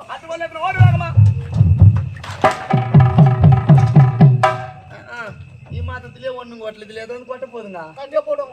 அட்டுக்குள்ள இப்ப ஓடுவாங்கம்மா ఈ మాత్రలే ఒన్ను కొట్టలేదు లేదు అని కొట్టపోదుగా కంటే పోవడం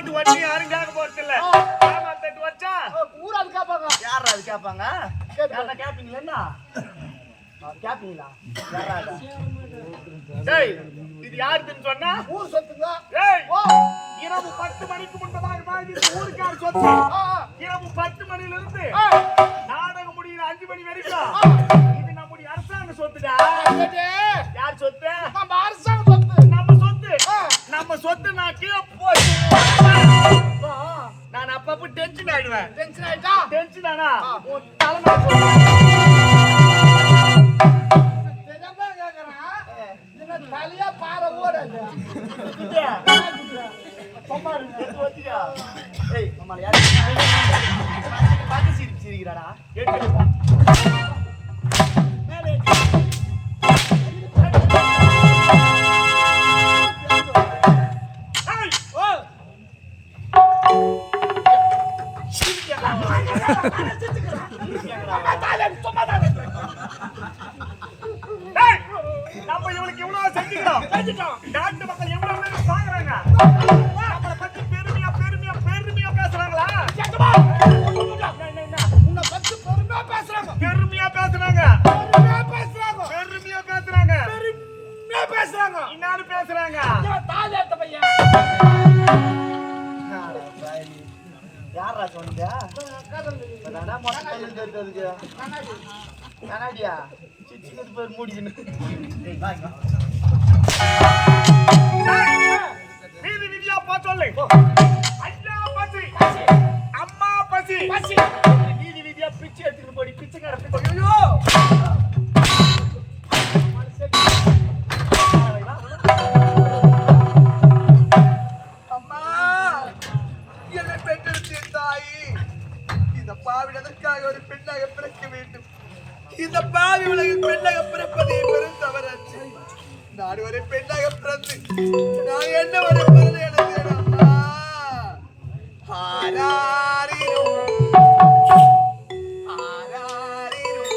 ஓட்டு வட்டி யாரும் கேட்க போறது இல்ல. ஆமா தட்டு வச்சா? ஊராது கேட்பாங்க யாரா அது கேட்பாங்க கேப்பீங்களா என்ன? கேப்பீங்களா? டேய் இது யாருதுன்னு சொன்னா? ஊர் சொத்துங்க. ஏய் ஓ இரவு பத்து மணிக்கு முன்பதாக வாங்கி ஊருக்கார சொத்து. இரவு பத்து மணில இருந்து. நாடகம் முடிகிற அஞ்சு மணி வரைக்கும் இது நம்முடைய அரசாங்க சொத்துடா. யார் சொத்து? நம்ம அரசாங்க டென்ஷன் ஆயிடுவேன். டென்ஷன் ஆயிட்டா? டென்ஷன் ஆனா. உன் தலைமை தலையா பாறை ஓடாது குட்டியா? சும்மா இரு, நம்ம இவளுக்கு எவ்வளவு செஞ்சுக்கிறோம். நாட்டு மக்கள் எவ்வளவு சாகுறாங்க. கண்ணாடியா? சிச்சிக்கிட்டு போய் மூடிக்கணும் நான் ஒரு பெண்ணாக பிறந்து நான் என்ன வரை பிறந்து எனக்கு ஆராரிரும் ஆராரிரும்